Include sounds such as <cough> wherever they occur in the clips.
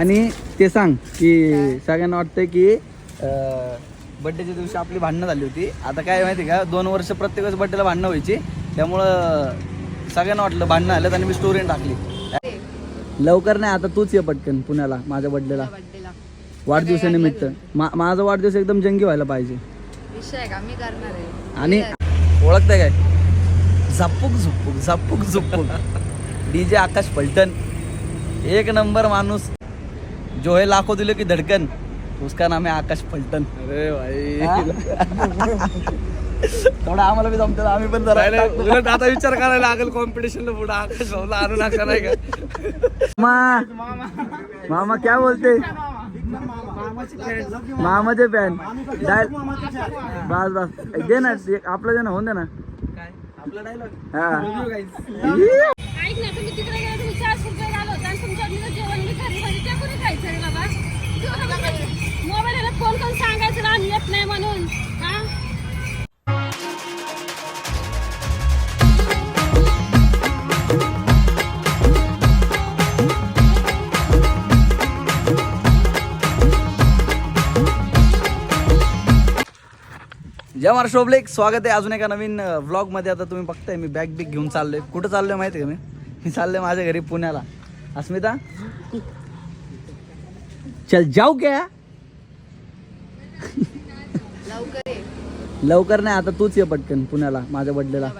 आणि ते सांग की सगळ्यांना वाटतंय की बड्डेच्या दिवशी आपली भांडणं झाली होती. आता काय माहिती का दोन वर्ष प्रत्येक वेळेस बड्डेला भांडणं व्हायची. त्यामुळं सगळ्यांना वाटलं भांडणं आलं आणि मी स्टोरी टाकली. लवकर नाही आता तूच ये पटकन पुण्याला माझ्या बड्डेला वाढदिवसानिमित्त. मा- माझा वाढदिवस एकदम जंगी व्हायला पाहिजे. आणि ओळखताय काय? झपुक झुपुक झपुक झुपुक. <laughs> डीजे आकाश पलटन. एक नंबर माणूस. जो है लाखो दिलो की धडकन उसका नाम है आकाश पलटन। अरे भाई? थोडं आम्हाला बी जमतं आम्ही पण जरा। उलट आता विचार करायला लागेल कॉम्पिटिशन पुढे आकाश भाऊला आणू नका नाही का मामा मामा क्या बोलते? मामाचे फॅन। बस बस। दे ना आपलं दे ना होऊन दे ना। हा। जय महाराष्ट्र शोभले स्वागत आहे अजून एका नवीन व्लॉगमध्ये आता तुम्ही बघताय मी बॅग बिग घेऊन चाललोय. कुठं चाललोय माहिती आहे का मी? मी चाललोय माझ्या घरी पुण्याला. अस्मिता? चल जाऊ क्या? लवकर ये नाही आता तूच ये पटकन पुण्याला माझ्या बड्डेला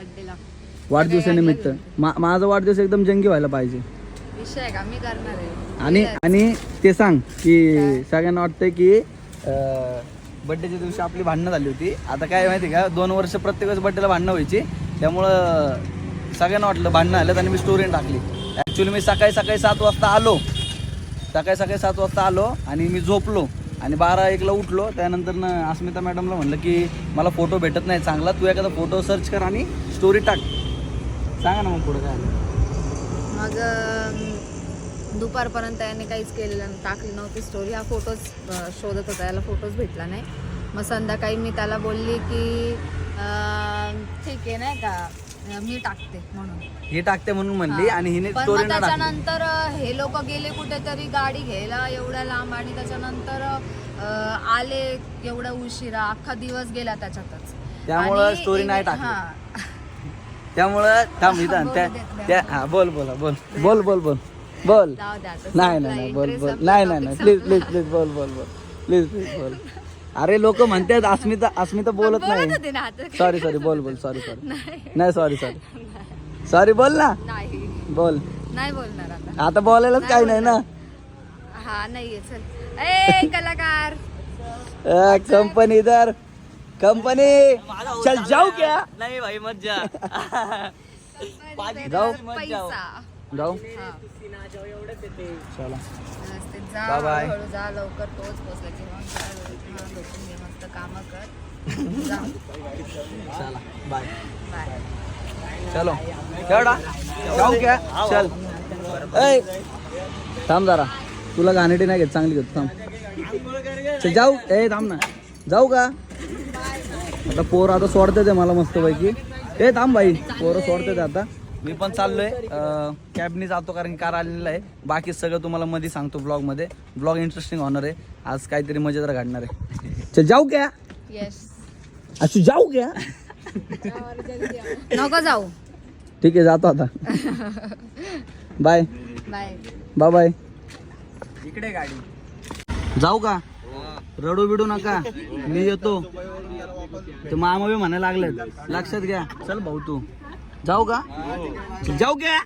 वाढदिवसानिमित्त मा- माझा वाढदिवस एकदम जंगी व्हायला पाहिजे. आणि आणि ते सांग की सगळ्यांना वाटतंय की बड्डेच्या दिवशी आपली भांडणं झाली होती. आता काय माहिती का दोन वर्ष प्रत्येक वेळेस बड्डेला भांडणं व्हायची. त्यामुळं सगळ्यांना वाटलं भांडणं आलं आणि मी स्टोरी टाकली. ॲक्च्युली मी सकाळी सकाळी सात वाजता आलो. सकाळी सकाळी सात वाजता आलो आणि मी झोपलो. आणि बारा एकला उठलो. त्यानंतर न अस्मिता मॅडमला म्हणलं की मला फोटो भेटत नाही चांगला. तू एखादा फोटो सर्च कर आणि स्टोरी टाक. सांगा ना मग पुढं काय मग दुपारपर्यंत याने काहीच केलेलं नाही, टाकली नव्हती स्टोरी हा फोटोज शोधत होता. याला फोटोज भेटला नाही. मग संध्याकाळी मी त्याला बोलली की ठीक आहे नाही का? मी टाकते म्हणून. हे टाकते म्हणून म्हणली आणि हिने पण स्टोरी मग त्याच्यानंतर हे लोक गेले कुठेतरी गाडी घ्यायला एवढ्या लांब आणि त्याच्यानंतर आले एवढा उशिरा. अख्खा दिवस गेला त्याच्यातच. त्यामुळं story नाही टाकली. त्यामुळं थांब. <laughs> त्या हा बोल बोला बोल. बोल बोल बोल. बोल. नाही नाही नाही बोल बोल. नाही नाही नाही. प्लीज. प्लीज प्लीज बोल बोल बोल. प्लीज प्लीज बोल. अरे लोक म्हणतात अस्मिता अस्मिता बोलत नाही. सॉरी सॉरी बोल बोल सॉरी सॉरी नाही. सॉरी सॉरी सॉरी बोल ना. नाही. बोल. नाही बोलणार आता. आता बोलायलाच काही नाही ना. हा ए कलाकार. कंपनी इधर. कंपनी चल जाऊ क्या? नाही भाई मज्जा <laughs> <laughs> जाऊ. पैसा. जाऊ. चला. व्यवस्थित जा Bye bye. हळूहळू जा लवकर पोहोच पोहोचला की मग जा, झोपून घे मस्त काम कर. जा. चला बाय बाय चलो. केवढा जाऊ क्या चल. ऐ. थांब जरा. तुला घाणेटी नाही घेत चांगली घेत थांब. चल जाऊ. ए थांब ना. जाऊ का? आता पोर आता सोडते ते मला मस्त पैकी ए थांब भाई पोरं सोडते ते आता. मी पण चाललोय. कॅबनी जातो कारण कार आलेलं आहे. बाकी सगळं तुम्हाला मध्ये सांगतो ब्लॉगमध्ये. ब्लॉग इंटरेस्टिंग होणार आहे. आज काहीतरी मजेदार घडणार आहे. चल जाऊ क्या? येस असू जाऊ क्या? नको जाऊ. ठीक आहे जातो आता. बाय बाय बाय बाय इकडे गाडी. जाऊ का? रडू बिडू नका. मी येतो. ते मामा बी म्हणायला लागलेत. लक्षात घ्या. चल भाऊ तू. जाऊ का? जाऊ का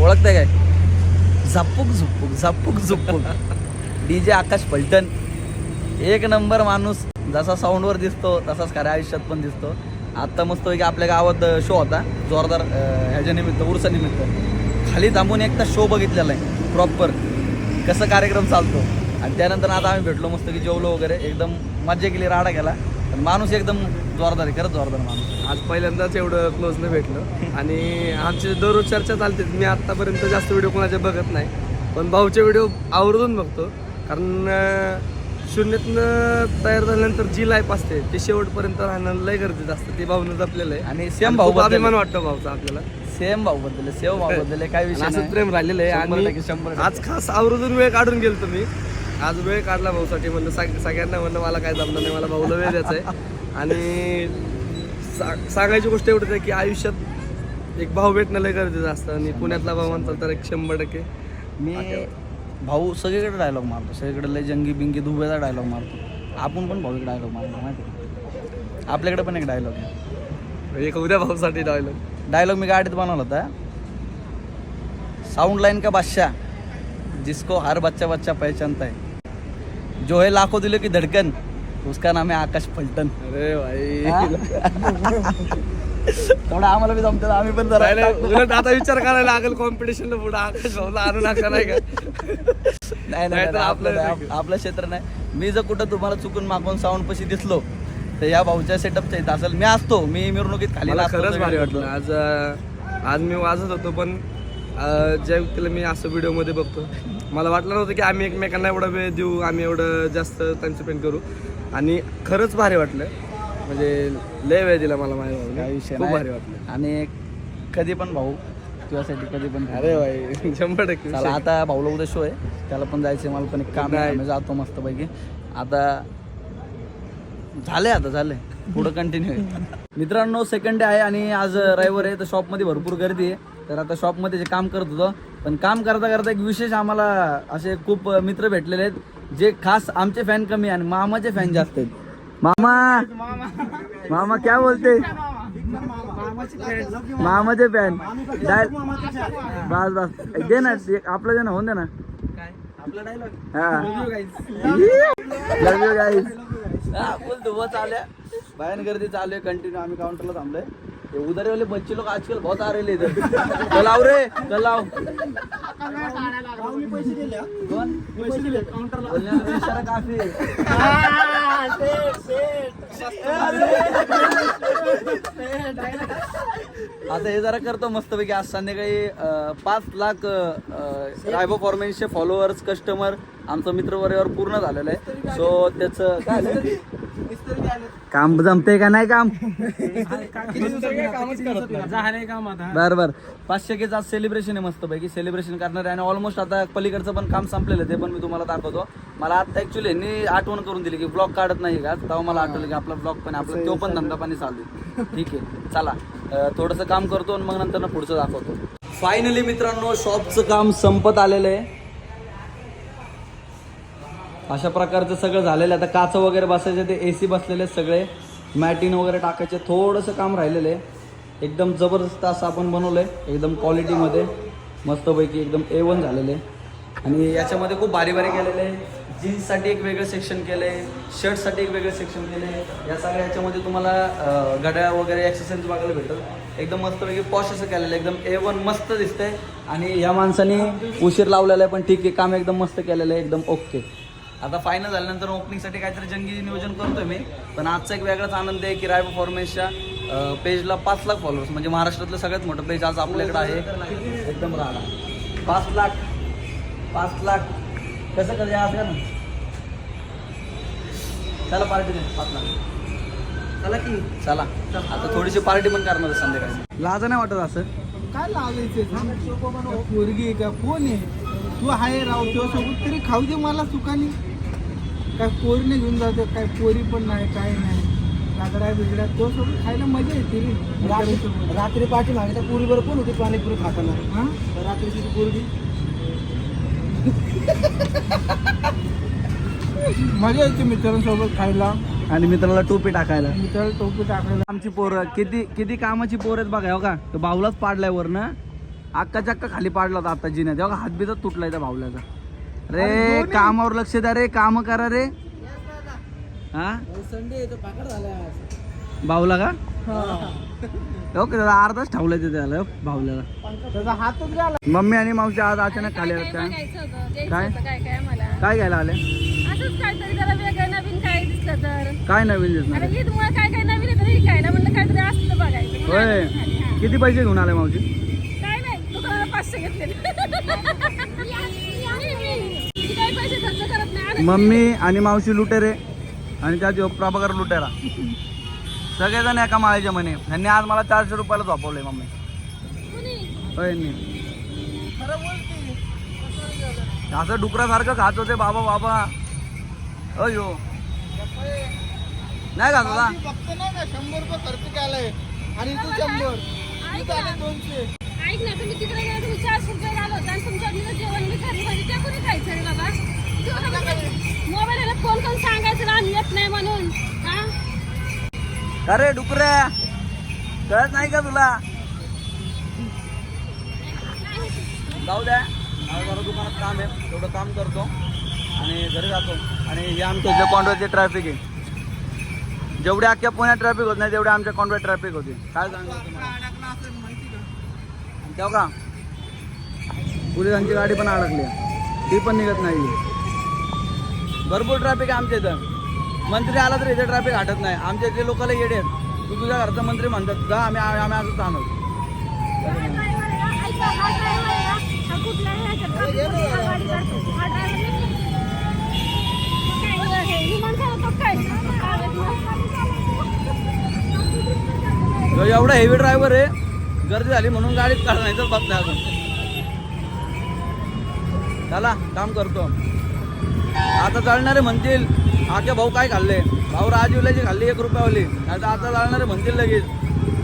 ओळखताय काय झपुक झुपुक. झपुक डी जे आकाश पलटन एक नंबर माणूस जसा साऊंडवर दिसतो तसाच खऱ्या आयुष्यात पण दिसतो. आत्ता मस्त की आपल्या गावात शो होता जोरदार ह्याच्या निमित्त उरसा निमित्त. खाली थांबून एकदा शो बघितलेला आहे प्रॉपर कसं कार्यक्रम चालतो. आणि त्यानंतर आता आम्ही भेटलो मस्त की जेवलो वगैरे एकदम मज्जा केली राडा केला. पण माणूस एकदम जोरदार आहे खरंच जोरदार माणूस. आज पहिल्यांदाच एवढं क्लोजनं भेटलं. आणि आमची दररोज चर्चा चालते मी आत्तापर्यंत जास्त व्हिडिओ कोणाचे बघत नाही. पण भाऊचे व्हिडिओ आवर्जून बघतो. कारण शून्यातनं तयार झाल्यानंतर जी लाईफ असते ती शेवटपर्यंत राहणं लय गरजेचं असतं. ते भाऊनं जपलेलं आहे. आणि सेम भाऊ अभिमान वाटतो भाऊचा आपल्याला. सेम भाऊ बद्दल सेम भाऊ बद्दल काय विषय. प्रेम राहिलेलं आहे. आणि शंभर. आज खास आवर्जून वेळ काढून गेलो तुम्ही आज वेळ काढला भाऊसाठी म्हणलं सग सगळ्यांना म्हणलं मला काय जमलं नाही मला भाऊला वेळ द्यायचा आहे. आणि सांगायची गोष्ट एवढीच आहे की आयुष्यात एक भाऊ भेटणं लय गरजेचं असतं. आणि पुण्यातला भाऊ म्हणतात तर एक शंभर टक्के. मी भाऊ सगळीकडे डायलॉग मारतो. सगळीकडे लय जंगी बिंगी दुबेचा डायलॉग मारतो. आपण पण भाऊकडे डायलॉग मारतो माहिती आहे? आपल्याकडे पण एक डायलॉग आहे. एक उद्या भाऊसाठी डायलॉग डायलॉग मी गाडीत बनवला होता. साउंड लाइन का बादशाह? जिसको हर बच्चा बच्चा पहचानता है. जो है लाखों दिलों की धड़कन उसका नाम है आकाश पलटन. अरे भाई? <laughs> थोडं आम्हाला बी जमतं आम्ही पण जरा उलट आता विचार करायला लागेल कॉम्पिटिशनला पुढे. आकाश भाऊला आणू नका नाही का? नाही नाही, आपलं आपलं- क्षेत्र नाही. मी जर कुठं तुम्हाला चुकून मागून साऊंड पशी दिसलो तर या भाऊच्या सेटअपच्या इथं असेल. मी असतो मी मिरवणुकीत खाली खरंच भारी. वाटलं. आज आज मी वाजत होतो पण ज्या व्यक्तीला मी असं व्हिडिओमध्ये बघतो मला वाटलं नव्हतं की आम्ही एकमेकांना एवढा वेळ देऊ आम्ही एवढं जास्त टाइम स्पेंड करू. आणि खरंच भारी वाटलं. म्हणजे लय वेळ दिला मला माझ्या काही भाऊने. विषय खूप नाही. भारी वाटलं. आणि कधी पण भाऊ तुझ्यासाठी कधी पण अरे भाई शंभर टक्के चला आता भाऊला उद्या शो आहे. त्याला पण जायचं मला पण एक काम आहे. नाही. आम्ही जातो मस्तपैकी. आता झालंय आता झालंय. पुढं कंटिन्यू आहे. मित्रांनो सेकंड डे आहे आणि आज रविवार आहे तर शॉपमध्ये भरपूर गर्दी आहे. तर आता शॉपमध्ये जे काम करत होतो पण काम करता करता एक विशेष आम्हाला असे खूप मित्र भेटलेले आहेत जे खास आमचे फॅन कमी आणि मामाचे फॅन जास्त आहेत. मामा. मामा क्या बोलते? मामाचे फॅन बस बस. दे ना एक आपलं दे ना होऊन दे ना. हा. लव यू गाईज चालू आहे बाहेर गर्दी चालू आहे कंटिन्यू आम्ही काउंटरला थांबलोय. उधर वाले बच्चे लोक आजकाल बहुत आ रहे इधर कल आओ रे कल आओ. इशारा काफी आता हे जरा करतो मस्तपैकी. आज संध्याकाळी पाच लाख रायबो फॉर्मेन्सचे फॉलोअर्स कस्टमर आमचं मित्र पूर्ण झालेलं आहे. सो त्याचं काय झालं? काम जमते का नाही काम? बर बर. पाचशे केच आज सेलिब्रेशन आहे मस्तपैकी. सेलिब्रेशन करणार आहे. आणि ऑलमोस्ट आता पलीकडचं पण काम संपलेलं ते पण मी तुम्हाला दाखवतो. मला आता ऍक्च्युली यांनी आठवण करून दिली की ब्लॉग काढत नाही का? तेव्हा मला आठवलं की आपला ब्लॉग पण आपला तो पण धंदा पाणी चालू ठीक आहे. चला. थोडस थोडंसं काम करतो आणि मग नंतर ना पुढचं दाखवतो. फायनली मित्रांनो शॉपचं काम संपत आलेलं आहे. अशा प्रकारचं सगळं झालेलं आहे. आता काच वगैरे बसायचे ते ए सी बसलेले सगळे. मॅटिन वगैरे टाकायचे. थोडंसं काम राहिलेलं आहे. एकदम जबरदस्त असं आपण बनवलं आहे एकदम क्वालिटीमध्ये मस्तपैकी एकदम ए वन झालेलं आहे. आणि याच्यामध्ये खूप भारी बारी केलेलं आहे. जीन्ससाठी एक वेगळं सेक्शन केलं आहे शर्टसाठी एक वेगळं सेक्शन केलं आहे या सगळ्या याच्यामध्ये तुम्हाला घड्याळ वगैरे एक्सरसाइज बघायला भेटल. एकदम मस्तपैकी पॉश असं केलेलं आहे. एकदम ए वन मस्त दिसतंय. आणि या माणसाने उशीर लावलेला आहे पण ठीक आहे. काम एकदम मस्त केलेलं आहे. एकदम ओके आता फायनल झाल्यानंतर ओपनिंगसाठी काहीतरी जंगी नियोजन करतोय मी. पण आजचा एक वेगळाच आनंद आहे की राय परफॉर्मन्सच्या पेजला पाच लाख फॉलोअर्स म्हणजे महाराष्ट्रातलं सगळ्यात मोठं पेज आज आपल्याकडे आहे. एकदम राडा पाच लाख पाच लाख. कसं कसं या असं ना चला पार्टी दे पाच लाख. चला की. चला. आता थोडीशी पार्टी पण करणार संध्याकाळी. लाजा नाही वाटत असं? काय लावायचं पोरगी आहे का? कोण आहे? तू आहे राव तुझ्यासोबत तरी खाऊ दे मला सुखाने. काय पोरीने घेऊन जातो काय पोरी पण नाही काय नाही. लाकड्या बिगड्या तो सोबत खायला मजा येते रे. रात्री पाठी मागे त्या पोरी बरोबर कोण होती? पाणीपुरी खाताना. हा? रात्रीची पोरगी. मजा येते मित्रांसोबत खायला. आणि मित्राला टोपी टाकायला. मित्र टोपी टाकायला. आमची पोरं किती किती कामाची पोर आहेत बघा हो का? तो भाऊलाच पाडलाय वर ना अक्का चक्का खाली पाडला होता आता जिन्यात. हो का? हात बितच तुटलाय त्या भाऊल्याचा रे कामावर लक्ष द्या रे काम करा रे. हा? संडे तो पाकड झाला भाऊला का ओके दादा अर्धाच ठेवलाय ते त्याला हो, गेला मम्मी आणि मावशी आज अचानक खाली काय काय? काय? घ्यायला आले असंच काहीतरी जरा वेगळं नवीन काय दिसलं तर. काय नवीन दिसणार हा. किती पैसे घेऊन आले मावशी? मम्मी आणि मावशी लुटेरे आणि त्याची प्रभाकर लुटेरा. सगळेजण एका माळ्याच्या म्हणे. यांनी आज मला चारशे रुपयाला झोपवले मम्मी. असं डुकरासारखं खात होते बाबा बाबा. अयो. नाही खात होता? फक्त नाही का शंभर रुपये खर्च केलाय. आणि तू शंभर. तू झाले दोनशे. ऐक ना तुम्ही तिकडे गेले तुम्ही चारशे रुपये घाल होता आणि तुमच्या जेवण मी घरी म्हणजे ते कोणी खायचं रे बाबा? मोबाईलला कोण कोण सांगायचं आम्ही येत नाही म्हणून अरे डुकऱ्या कळत नाही का तुला? जाऊ द्या. जरा दुकानात काम आहे तेवढं काम करतो आणि घरी जातो. आणि हे आमच्या जे कॉन्ट्रॅक्टचे ट्रॅफिक आहे. जेवढे अख्ख्या पुण्यात ट्रॅफिक होत नाही तेवढे आमच्या कॉन्ट्रॅक्ट ट्रॅफिक होते. काय सांगतो का? पोलिसांची गाडी पण अडकली आहे. ती पण निघत नाही भरपूर ट्रॅफिक आहे आमच्या इथं. मंत्री आला तर इथे ट्रॅफिक हटत नाही. आमच्या इथले लोकांना येडे आहेत. तू तुझ्या घरचा मंत्री म्हणतात जा आम्ही आम्ही असं सांगतो एवढा हेवी ड्रायव्हर आहे. गर्दी झाली म्हणून गाडीच काढ नाही तर बात नाही अजून. चला काम करतो. आता चालणारे म्हणतील आख्या भाऊ काय खाल्ले? भाऊ राजीवल्याची खाल्ली एक रुपयावाली. आता आता चालणारे म्हणतील लगेच.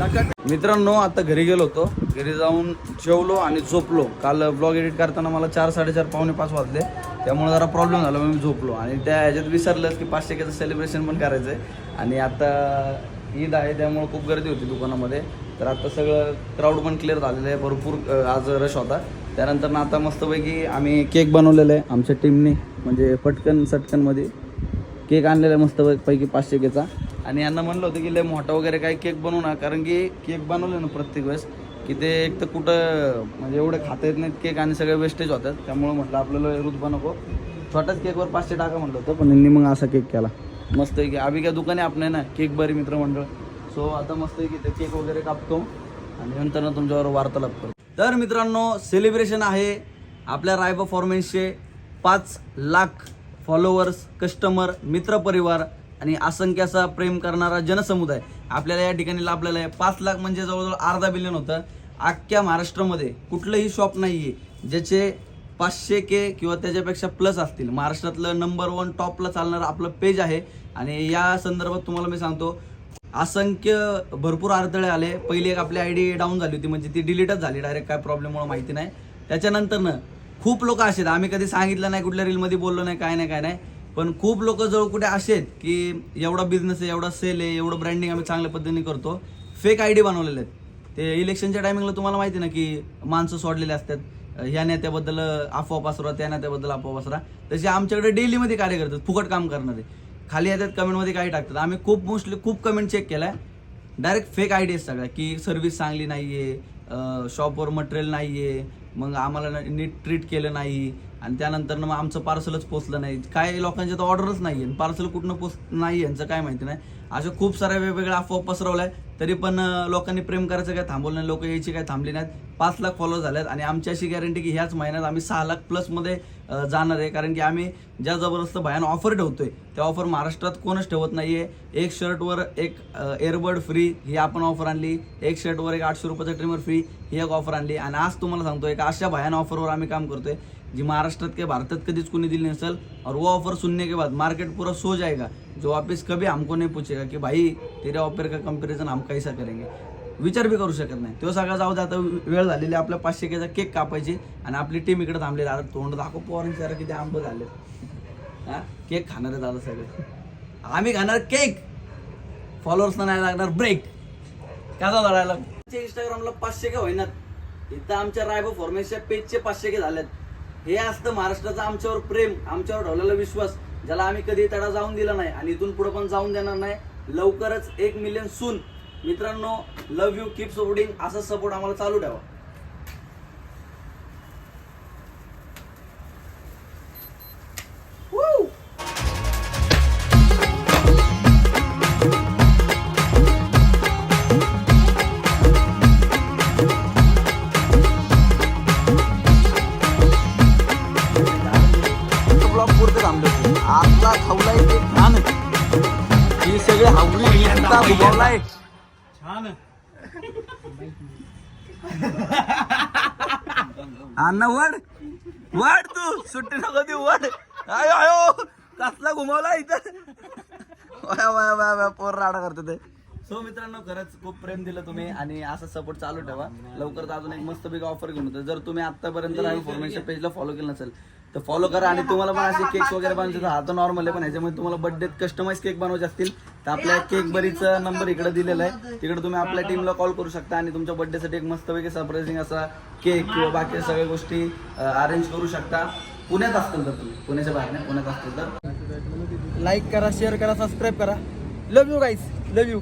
लक्षात मित्रांनो आता घरी गेलो होतो. घरी जाऊन जेवलो आणि झोपलो. काल ब्लॉग एडिट करताना मला चार साडेचार पावणे पाच वाजले. त्यामुळे जरा प्रॉब्लेम झाला मग मी झोपलो. आणि त्या ह्याच्यात विसरलंच की पाचशे केचं सेलिब्रेशन पण करायचं आहे आणि आता ईद आहे त्यामुळे खूप गर्दी होती दुकानामध्ये. तर आता सगळं क्राऊड पण क्लिअर झालेलं आहे. भरपूर आज रश होता. त्यानंतर ना आता मस्तपैकी आम्ही केक बनवलेला आहे आमच्या टीमने म्हणजे पटकन सटकनमध्ये केक आणलेला मस्त पैकी पाचशे केचा. आणि यांना म्हणलं होतं की लय मोठा वगैरे काही केक बनवू ना कारण की केक बनवले ना प्रत्येक वेळेस की ते एक तर कुठं म्हणजे एवढे खाता येत नाहीत केक आणि सगळे वेस्टेज होतात. त्यामुळं म्हटलं आपल्याला रुतबा नको छोट्याच केकवर पाचशे टाका म्हटलं होतं पण यांनी मग असा केक केला. मस्त आहे की. आम्ही काय दुकाने आपण ना केक बरी मित्रमंडळ सो आता मस्त आहे की ते केक वगैरे कापतो आणि नंतर ना तुमच्यावर वार्तालाप करतो. तर मित्रांनो सेलिब्रेशन आहे आपल्या रायबा फॉर्मेन्सचे पाच लाख फॉलोअर्स कस्टमर मित्रपरिवार आणि असंख्य असा प्रेम करणारा जनसमुदाय आपल्याला या ठिकाणी लाभलेला आहे. पाच लाख म्हणजे जवळजवळ अर्धा बिलियन होतं. अख्ख्या महाराष्ट्रामध्ये कुठलंही शॉप नाही आहे ज्याचे पाचशे के किंवा त्याच्यापेक्षा प्लस असतील. महाराष्ट्रातलं नंबर वन टॉपला चालणारं आपलं पेज आहे. आणि या संदर्भात तुम्हाला मी सांगतो असंख्य भरपूर अडथळे आले. पहिली एक आपली आय डी डाऊन झाली होती. म्हणजे ती डिलीटच झाली. डायरेक्ट काय प्रॉब्लेममुळे माहिती नाही. त्याच्यानंतरनं खूप लोक असे आहेत. आम्ही कधी सांगितलं नाही कुठल्या रीलमध्ये बोललो नाही काय नाही काय नाही. पण खूप लोक जवळ कुठे असे आहेत की एवढा बिझनेस आहे एवढा सेल आहे एवढं ब्रँडिंग आम्ही चांगल्या पद्धतीने करतो. फेक आय डी बनवलेले आहेत. ते इलेक्शनच्या टायमिंगला तुम्हाला माहिती ना की माणसं सोडलेले असतात. ह्या नेत्याबद्दल अफवा पसरा त्या नेत्याबद्दल अफवा पसरा. तसे आमच्याकडे डेलीमध्ये कार्य करतात फुकट काम करणारे. खाली येतात कमेंटमध्ये काही टाकतात. आम्ही खूप मोस्टली खूप कमेंट चेक केलाय. डायरेक्ट फेक आयडिया सगळ्या की सर्व्हिस चांगली नाही आहे शॉपवर मटेरियल नाही आहे मग आम्हाला नीट ट्रीट केलं नाही आणि त्यानंतर मग आमचं पार्सलच पोचलं नाही. काही लोकांच्या तर ऑर्डरच नाही आहे पार्सल कुठनं पोच नाही यांचं काय माहिती नाही. अशा खूप साऱ्या वेगवेगळ्या अफवा पसरवल्या तरी पण लोकांनी प्रेम करायचं काय थांबवलं नाही लोक यायची काय थांबली नाहीत. पाच लाख फॉलो झाल्यात आणि आमची अशी गॅरंटी की ह्याच महिन्यात आम्ही सहा लाख प्लसमध्ये जाणार आहे. कारण की आम्ही ज्या जबरदस्त भयान ऑफर ठेवतोय त्या ऑफर महाराष्ट्रात कोणच ठेवत नाही आहे एक शर्टवर एक एअरबड फ्री ही आपण ऑफर आणली. एक शर्टवर एक आठशे रुपयाचा ट्रिमर फ्री ही एक ऑफर आणली. आणि आज तुम्हाला सांगतो एक अशा भयान ऑफरवर आम्ही काम करतोय जी महाराष्ट्रात के भारतात कधीच कोणी दिली नसेल. और वो ऑफर सुनने के बाद मार्केट पूरा सो जाएगा. जो वापस कभी हमको नहीं पूछेगा कि भाई तेरे ऑफर का कंपेरिजन हम कैसा करेंगे? विचार बी करू शकत नाही. तो सगळा जाऊ दे आता वेळ झालेली आहे. आपल्या पाचशे केचा केक कापायची आणि आपली टीम इकडे थांबलेली आहे. आता तोंड दाखव पोरांचे जरा किती आंब झाले हा? केक खाणार आहे दादा सगळे. आम्ही खाणार केक. फॉलोअर्सना नाही लागणार ब्रेक कसा लढायला इंस्टाग्रामला पाचशे के होईनात. इथं आमच्या रायबो फॉर्मेशच्या पेजचे पाचशे के झालेत. हे असतं महाराष्ट्राचं आमच्यावर प्रेम आमच्यावर ठेवलेला विश्वास ज्याला आम्ही कधी तडा जाऊन दिला नाही आणि इथून पुढे पण जाऊन देणार नाही. लवकरच एक मिलियन सून. मित्रांनो लव्ह यू कीप सपोर्टिंग असा सपोर्ट आम्हाला चालू ठेवा. अण्णा वड. वड तू. सुट्टी नको देऊ वड. आयो आयो. कसला घुमावला इथं? वाया वाया वाया वाया. पोर राडा करतो ते. सो मित्रांनो खरंच खूप प्रेम दिलं तुम्ही आणि असा सपोर्ट चालू ठेवा. लवकरच अजून एक मस्त पैकी ऑफर घेऊन होतं जर तुम्ही आतापर्यंत राहील फॉर्मेशन पेजला फॉलो केलं नसेल तर फॉलो करा आणि तुम्हाला पण असे केक्स वगैरे बनवायचे तर हा तर नॉर्मल आहे पण ह्याच्यामध्ये तुम्हाला बर्थडेत कस्टमाइज केक बनवायचे असतील तर आपल्या केक बरीचा नंबर इकडे दिलेला आहे. तिकडे तुम्ही आपल्या टीमला कॉल करू शकता आणि तुमच्या बर्थडेसाठी एक मस्तपैकी सरप्राइझिंग असा केक किंवा बाकी सगळ्या गोष्टी अरेंज करू शकता. पुण्यात असतील तर तुम्ही. पुण्याच्या बाहेर नाही पुण्यात असतील तर. लाईक करा शेअर करा सबस्क्राईब करा. Love you guys love you